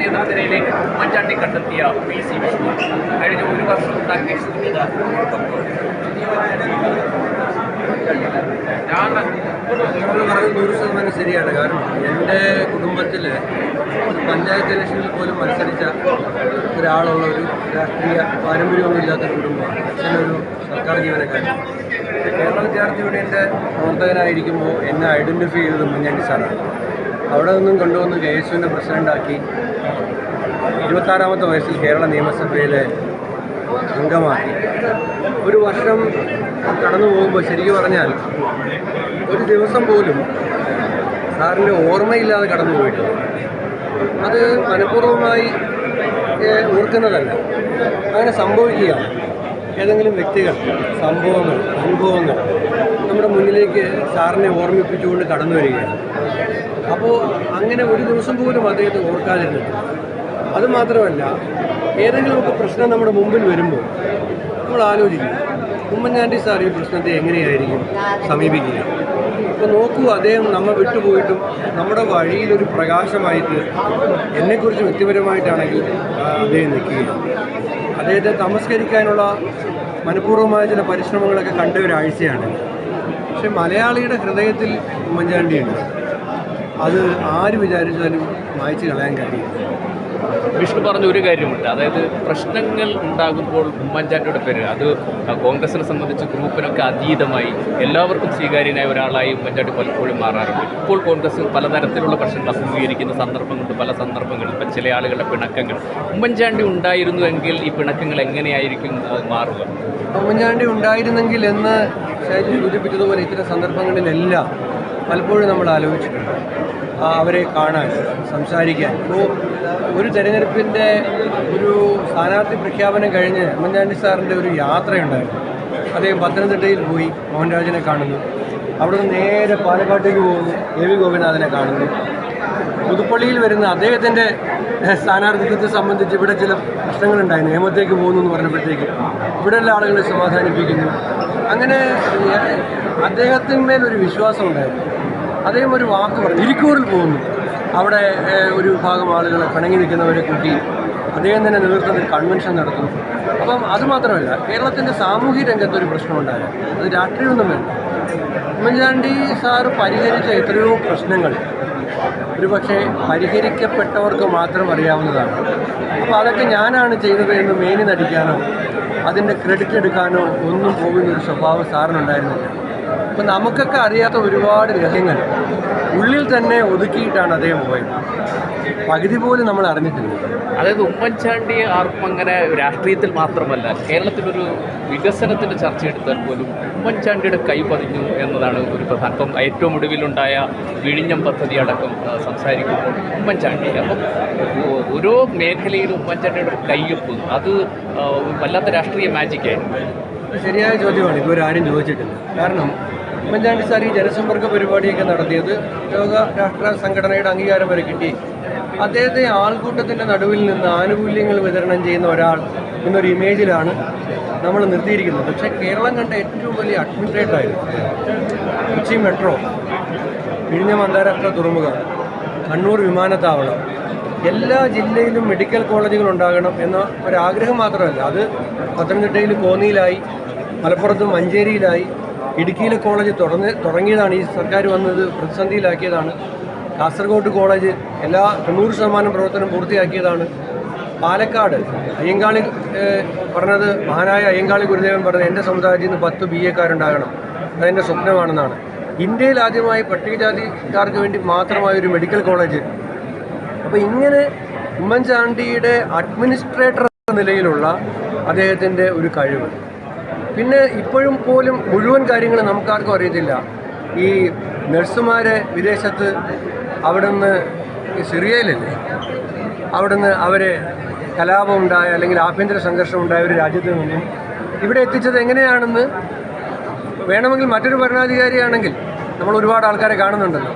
നേതൃനിരയിലേക്ക് ഉമ്മൻചാണ്ടി കണ്ടെത്തിയ P C Vishnu. കഴിഞ്ഞ ഒരു വർഷം ഉണ്ടാക്കിയ ശൂന്യത ഞാൻ ശതമാനം ശരിയാണ്. കാരണം എന്റെ കുടുംബത്തിൽ പഞ്ചായത്ത് ഇലക്ഷനിൽ പോലും മത്സരിച്ച ഒരാളുള്ള ഒരു രാഷ്ട്രീയ പാരമ്പര്യമൊന്നുമില്ലാത്ത ഇല്ലാത്ത കുടുംബമാണ്. അച്ഛനൊരു സർക്കാർ ജീവനക്കാരൻ. കേരള വിദ്യാർത്ഥി യൂണിയന്റെ പ്രവർത്തകനായിരിക്കുമ്പോൾ എന്നെ ഐഡന്റിഫൈ ചെയ്തത് മുന്നണി സാറാണ്. അവിടെ നിന്നും കൊണ്ടുവന്ന് യുവിന്റെ പ്രസിഡന്റാക്കി ഇരുപത്താറാമത്തെ വയസ്സിൽ കേരള നിയമസഭയിലെ അംഗമാക്കി ഒരു വർഷം കടന്നു പോകുമ്പോൾ ശരിക്കും പറഞ്ഞാൽ ഒരു ദിവസം പോലും സാറിന്റെ ഓർമ്മയില്ലാതെ കടന്നു പോയിട്ടില്ല. അത് മനഃപൂർവമായി ഓർക്കുന്നതല്ല. അങ്ങനെ സംഭവിക്കുകയാണ്. ഏതെങ്കിലും വ്യക്തികൾ സംഭവങ്ങൾ അനുഭവങ്ങൾ നമ്മുടെ മുന്നിലേക്ക് സാറിനെ ഓർമ്മിപ്പിച്ചുകൊണ്ട് കടന്നു വരികയാണ്. അപ്പോൾ അങ്ങനെ ഒരു ദിവസം പോലും അദ്ദേഹത്തെ ഓർക്കാതിരുന്നു അതുമാത്രമല്ല ഏതെങ്കിലുമൊക്കെ പ്രശ്നം നമ്മുടെ മുമ്പിൽ വരുമ്പോൾ നമ്മൾ ആലോചിക്കും ഉമ്മൻചാണ്ടി സാർ ഈ പ്രശ്നത്തെ എങ്ങനെയായിരിക്കും സമീപിക്കുക? അപ്പോൾ നോക്കൂ അദ്ദേഹം നമ്മൾ വിട്ടുപോയിട്ടും നമ്മുടെ വഴിയിലൊരു പ്രകാശമായിട്ട് എന്നെക്കുറിച്ച് വ്യക്തിപരമായിട്ടാണെങ്കിൽ അദ്ദേഹം നിൽക്കുകയാണ്. അദ്ദേഹത്തെ തമസ്കരിക്കാനുള്ള മനഃപൂർവമായ ചില പരിശ്രമങ്ങളൊക്കെ കണ്ട ഒരാഴ്ചയാണ്. പക്ഷെ മലയാളിയുടെ ഹൃദയത്തിൽ ഉമ്മൻചാണ്ടിയുണ്ട്. അത് ആര് വിചാരിച്ചാലും വായിച്ച് കളയാൻ കഴിയും വിഷ്ണു പറഞ്ഞ ഒരു കാര്യമുണ്ട്. അതായത് പ്രശ്നങ്ങൾ ഉണ്ടാകുമ്പോൾ ഉമ്മൻചാണ്ടിയുടെ പേര് അത് കോൺഗ്രസിനെ സംബന്ധിച്ച് ഗ്രൂപ്പിനൊക്കെ അതീതമായി എല്ലാവർക്കും സ്വീകാര്യനായ ഒരാളായി ഉമ്മൻചാണ്ടി പലപ്പോഴും മാറാറുണ്ട്. ഇപ്പോൾ കോൺഗ്രസ് പലതരത്തിലുള്ള പ്രശ്നങ്ങൾ അഭിമുഖീകരിക്കുന്ന സന്ദർഭങ്ങളുണ്ട്. പല സന്ദർഭങ്ങളിൽ ഇപ്പം ചില ആളുകളുടെ പിണക്കങ്ങൾ. ഉമ്മൻചാണ്ടി ഉണ്ടായിരുന്നുവെങ്കിൽ ഈ പിണക്കങ്ങൾ എങ്ങനെയായിരിക്കും മാറുക? ഉമ്മൻചാണ്ടി ഉണ്ടായിരുന്നെങ്കിൽ എന്ന് സൂചിപ്പിച്ചതുപോലെ ഇത്തരം സന്ദർഭങ്ങളിലെല്ലാം പലപ്പോഴും നമ്മൾ ആലോചിച്ചിട്ടുണ്ട്. അവരെ കാണാൻ സംസാരിക്കാൻ. ഇപ്പോൾ ഒരു തെരഞ്ഞെടുപ്പിന്റെ ഒരു സ്ഥാനാർത്ഥി പ്രഖ്യാപനം കഴിഞ്ഞ് ഉമ്മൻചാണ്ടി സാറിന്റെ ഒരു യാത്രയുണ്ടായിരുന്നു. അദ്ദേഹം പത്തനംതിട്ടയിൽ പോയി മോഹൻരാജിനെ കാണുന്നു. അവിടെ നിന്ന് നേരെ പാലക്കാട്ടേക്ക് പോകുന്നു. എ വി ഗോപിനാഥനെ കാണുന്നു. പുതുപ്പള്ളിയിൽ വരുന്ന അദ്ദേഹത്തിന്റെ സ്ഥാനാർത്ഥിത്വത്തെ സംബന്ധിച്ച് ഇവിടെ ചില പ്രശ്നങ്ങളുണ്ടായി നിയമത്തേക്ക് പോകുന്നു എന്ന് പറഞ്ഞപ്പോഴത്തേക്ക് ഇവിടെയുള്ള ആളുകളെ സമാധാനിപ്പിക്കുന്നു. അങ്ങനെ അദ്ദേഹത്തിന്മേൽ ഒരു വിശ്വാസം ഉണ്ടായിരുന്നു. അദ്ദേഹം ഒരു വാക്ക് പറഞ്ഞു. ഇരിക്കൂറിൽ പോകുന്നു. അവിടെ ഒരു വിഭാഗം ആളുകളെ പിണങ്ങി നിൽക്കുന്നവരെ കൂട്ടി അദ്ദേഹം തന്നെ നേതൃത്വത്തിൽ കൺവെൻഷൻ നടത്തുന്നു. അപ്പം അതുമാത്രമല്ല കേരളത്തിന്റെ സാമൂഹ്യ രംഗത്ത് ഒരു പ്രശ്നമുണ്ടായ അത് രാഷ്ട്രീയമൊന്നും വേണ്ട ഉമ്മൻചാണ്ടി സാറ് പരിഹരിച്ച എത്രയോ പ്രശ്നങ്ങൾ ഒരുപക്ഷെ പരിഹരിക്കപ്പെട്ടവർക്ക് മാത്രം അറിയാവുന്നതാണ്. അപ്പോൾ അതൊക്കെ ഞാനാണ് ചെയ്തത് എന്ന് മേനി നടിക്കാനോ അതിന്റെ ക്രെഡിറ്റ് എടുക്കാനോ ഒന്നും പോകുന്ന ഒരു സ്വഭാവം സാറിനുണ്ടായിരുന്നില്ല. അപ്പം നമുക്കൊക്കെ അറിയാത്ത ഒരുപാട് രഹസ്യങ്ങൾ ഉള്ളിൽ തന്നെ ഒതുക്കിയിട്ടാണ് അദ്ദേഹം പോയത്. പകുതി പോലും നമ്മൾ അറിഞ്ഞിട്ടില്ല. അതായത് ഉമ്മൻചാണ്ടി ആർക്കും അങ്ങനെ രാഷ്ട്രീയത്തിൽ മാത്രമല്ല കേരളത്തിലൊരു വികസനത്തിന്റെ ചർച്ച എടുത്താൽ പോലും ഉമ്മൻചാണ്ടിയുടെ കൈ പതിഞ്ഞു എന്നതാണ് ഒരു പ്രധാന. ഇപ്പം ഏറ്റവും ഒടുവിലുണ്ടായ വിഴിഞ്ഞം പദ്ധതി അടക്കം സംസാരിക്കുമ്പോൾ ഉമ്മൻചാണ്ടി. അപ്പം ഓരോ മേഖലയിലും ഉമ്മൻചാണ്ടിയുടെ കയ്യൊപ്പ് അത് വല്ലാത്ത രാഷ്ട്രീയ മാജിക്കായിരുന്നു ശരിയായ ചോദ്യമാണ് ഇപ്പോൾ ആരും ചോദിച്ചിട്ടില്ല. കാരണം ഉമ്മൻചാണ്ടി സാർ ഈ ജനസമ്പർക്ക പരിപാടിയൊക്കെ നടത്തിയത് ലോക രാഷ്ട്ര സംഘടനയുടെ അംഗീകാരം വരെ കിട്ടി. അദ്ദേഹത്തെ ആൾക്കൂട്ടത്തിന്റെ നടുവിൽ നിന്ന് ആനുകൂല്യങ്ങൾ വിതരണം ചെയ്യുന്ന ഒരാൾ എന്നൊരു ഇമേജിലാണ് നമ്മൾ നിർത്തിയിരിക്കുന്നത്. പക്ഷേ കേരളം കണ്ട ഏറ്റവും വലിയ അഡ്മിനിസ്ട്രേറ്ററായിരുന്നു കൊച്ചി മെട്രോ വിഴിഞ്ഞം അന്താരാഷ്ട്ര തുറമുഖം കണ്ണൂർ വിമാനത്താവളം. എല്ലാ ജില്ലയിലും മെഡിക്കൽ കോളേജുകൾ ഉണ്ടാകണം എന്ന ഒരാഗ്രഹം മാത്രമല്ല. അത് പത്തനംതിട്ടയിൽ കോന്നിയിലായി മലപ്പുറത്ത് മഞ്ചേരിയിലായി ഇടുക്കിയിലെ കോളേജ് തുറന്ന് തുടങ്ങിയതാണ്. ഈ സർക്കാർ വന്നത് പ്രതിസന്ധിയിലാക്കിയതാണ്. കാസർഗോഡ് കോളേജ് എല്ലാ തൊണ്ണൂറ് ശതമാനം പ്രവർത്തനം പൂർത്തിയാക്കിയതാണ്. പാലക്കാട് അയ്യങ്കാളി പറഞ്ഞത് മഹാനായ അയ്യങ്കാളി ഗുരുദേവൻ പറഞ്ഞത് എന്റെ സമുദായത്തിൽ നിന്ന് പത്ത് ബി എക്കാരുണ്ടാകണം അതെന്റെ സ്വപ്നമാണെന്നാണ്. ഇന്ത്യയിൽ ആദ്യമായി പട്ടികജാതിക്കാർക്ക് വേണ്ടി മാത്രമായ ഒരു മെഡിക്കൽ കോളേജ്. അപ്പോൾ ഇങ്ങനെ ഉമ്മൻചാണ്ടിയുടെ അഡ്മിനിസ്ട്രേറ്റർ എന്ന നിലയിലുള്ള അദ്ദേഹത്തിന്റെ ഒരു കഴിവ്. പിന്നെ ഇപ്പോഴും പോലും മുഴുവൻ കാര്യങ്ങൾ നമുക്കാർക്കും അറിയത്തില്ല. ഈ നഴ്സുമാരെ വിദേശത്ത് അവിടുന്ന് സിറിയയിലല്ലേ? അവിടുന്ന് അവരെ കലാപമുണ്ടായ അല്ലെങ്കിൽ ആഭ്യന്തര സംഘർഷം ഉണ്ടായ ഒരു രാജ്യത്ത് നിന്നും ഇവിടെ എത്തിച്ചത് എങ്ങനെയാണെന്ന് വേണമെങ്കിൽ മറ്റൊരു ഭരണാധികാരിയാണെങ്കിൽ നമ്മൾ ഒരുപാട് ആൾക്കാരെ കാണുന്നുണ്ടല്ലോ.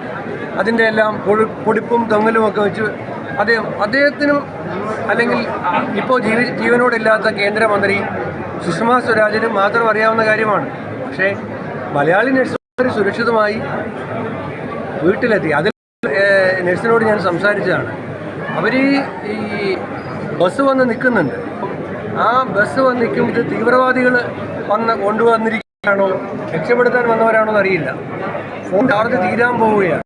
അതിന്റെ എല്ലാം പൊടി പൊടിപ്പും തൊങ്ങലും ഒക്കെ വെച്ച് അദ്ദേഹം അദ്ദേഹത്തിനും അല്ലെങ്കിൽ ഇപ്പോൾ ജീവി ജീവനോടില്ലാത്ത കേന്ദ്രമന്ത്രി സുഷമ സ്വരാജിന് മാത്രം അറിയാവുന്ന കാര്യമാണ്. പക്ഷേ മലയാളി നഴ്സുമാർ സുരക്ഷിതമായി വീട്ടിലെത്തി. അതിൽ നഴ്സിനോട് ഞാൻ സംസാരിച്ചതാണ്. അവർ ഈ ബസ് വന്ന് നിൽക്കുന്നുണ്ട്. ആ ബസ് വന്ന് നിൽക്കുമ്പോൾ തീവ്രവാദികൾ വന്ന് കൊണ്ടുവന്നിരിക്കുകയാണോ? രക്ഷപ്പെടുത്താൻ വന്നവരാണോ എന്നറിയില്ല ഫോൺ ചാർജ് തീരാൻ പോവുകയാണ്.